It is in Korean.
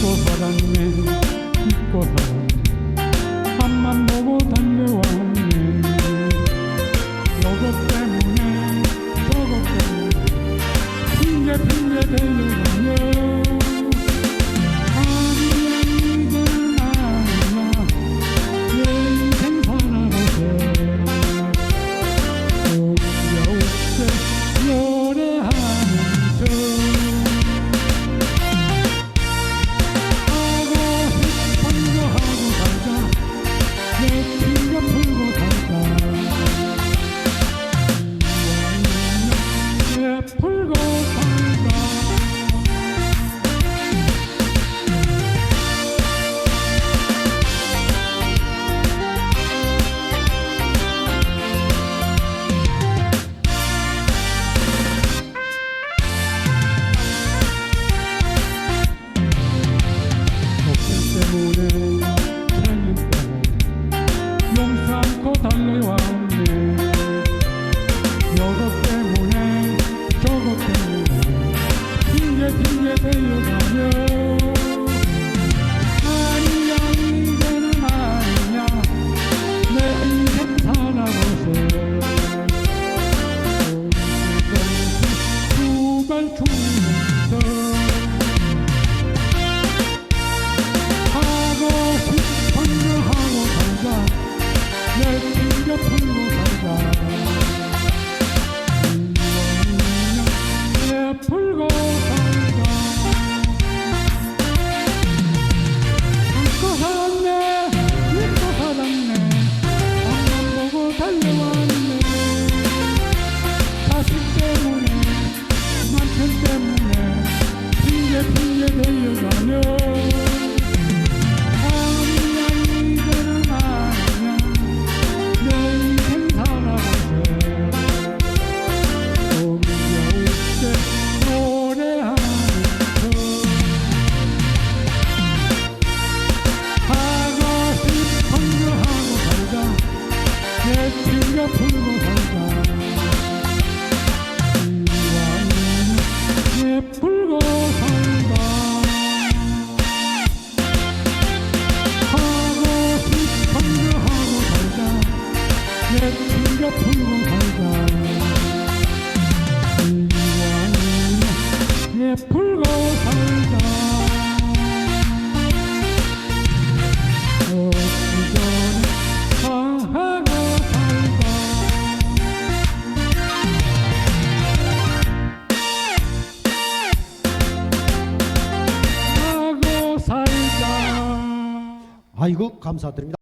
믿고 바랐네 믿고 바랐네 앞만 보고 달려왔네. 너것 때문에 저것 때문에 핑계 핑계 대려 내 뛰어 불러 가자 아이고 감사드립니다.